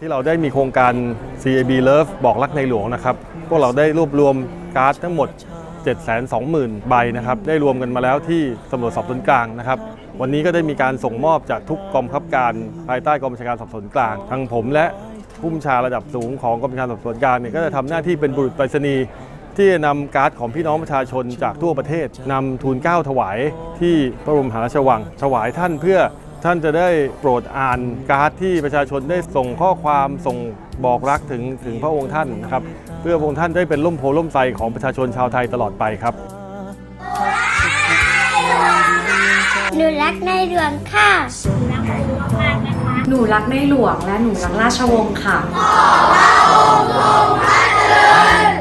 ที่เราได้มีโครงการ CAB Love บอกรักในหลวงนะครับ พวกเราได้รวบรวมการ์ดทั้งหมด 720,000 ใบนะครับ ได้รวมกันมาแล้วที่ตำรวจสอบสวนกลางนะครับ วันนี้ก็ได้มีการส่งมอบจากทุกกองบังคับการภายใต้กองบัญชาการสอบสวนกลาง ทั้งผมและผู้บัญชาระดับสูงของกองบัญชาการสอบสวนกลางเนี่ยก็จะทำหน้าที่เป็นบุรุษไปรษณีย์ที่จะนำการ์ดของพี่น้องประชาชนจากทั่วประเทศนำทูลเกล้าถวายที่พระบรมหาราชวัง ถวายท่านเพื่อ ท่านจะได้โปรดอ่านการ์ดที่ประชาชนได้ส่งข้อความส่งบอกรักถึงถึงพระองค์ท่านนะครับ เพื่อพระองค์ท่านได้เป็นร่มโพล่มไทรของประชาชนชาวไทยตลอดไปครับหนูรักในหลวงค่ะหนูรักในหลวงและหนูรักราชวงศ์ค่ะ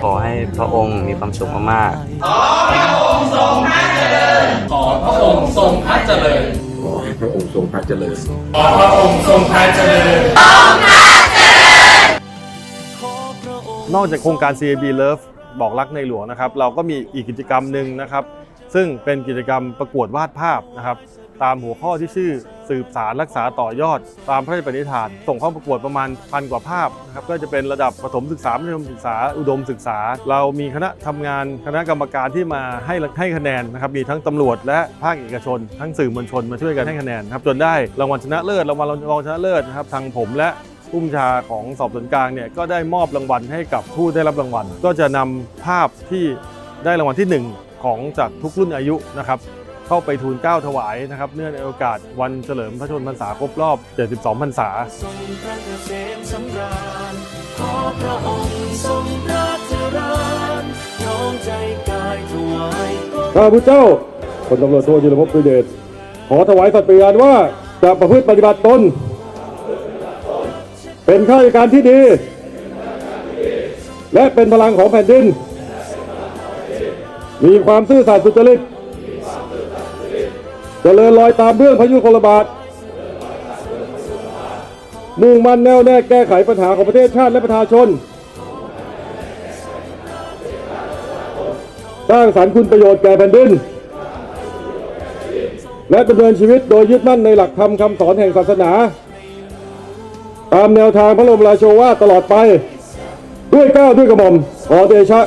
ขอให้พระองค์มีความสุขมากขอพระองค์ทรงพระเจริญขอพระองค์ทรงพระเจริญขอ พระองค์ทรงพระเจริญ ขอพระองค์ทรงพระเจริญ นอกจากโครงการ CAB Love บอกรักในหลวงนะครับ เราก็มีอีกกิจกรรมหนึ่งนะครับ ซึ่งเป็นกิจกรรมประกวดวาดภาพนะครับ ตามหัวข้อที่ชื่อ สืบสารรักษาต่อยอด ตามพระราชปณิธาน ส่งเข้าประกวดประมาณพันกว่าภาพนะครับก็จะเป็นระดับประถมศึกษามัธยมศึกษาอุดมศึกษา เรามีคณะทำงานคณะกรรมการที่มาให้ให้คะแนนนะครับมีทั้งตำรวจและภาคเอกชน ทั้งสื่อมวลชนมาช่วยกันให้คะแนนครับจนได้รางวัลชนะเลิศรางวัลรองชนะเลิศนะครับทางผมและผู้บัญชาของสอบสวนกลางเนี่ยก็ได้มอบรางวัลให้กับผู้ได้รับรางวัล ก็จะนำภาพที่ได้รางวัลที่ 1 ของจากทุกรุ่นอายุนะครับ เข้าไปทูลเกล้าถวายนะครับเนื่องในโอกาสวันเฉลิมพระชนมพรรษาครบรอบ 72 พรรษาทรงพระเกษมสำราญขอพระองค์ทรงพระเจริญน้อมใจกายถวายก็ข้าพุทธเจ้าพลตำรวจโทจิรภพสุเดชขอถวายสัตย์ปฏิญาณว่าจะประพฤติปฏิบัติตน เป็นข้าราชการที่ดี และเป็นพลังของแผ่นดิน มีความซื่อสัตย์สุจริตเจริญรอยตามเบื้องพระยุคลบาท มุ่งมั่นแน่วแน่แก้ไขปัญหาของประเทศชาติและประชาชน สร้างสรรค์คุณประโยชน์แก่แผ่นดิน และดำเนินชีวิตโดยยึดมั่นในหลักธรรมคำสอนแห่งศาสนา ตามแนวทางพระบรมราโชวาตลอดไป ด้วยก้าวด้วยกระหม่อมขอเดชะ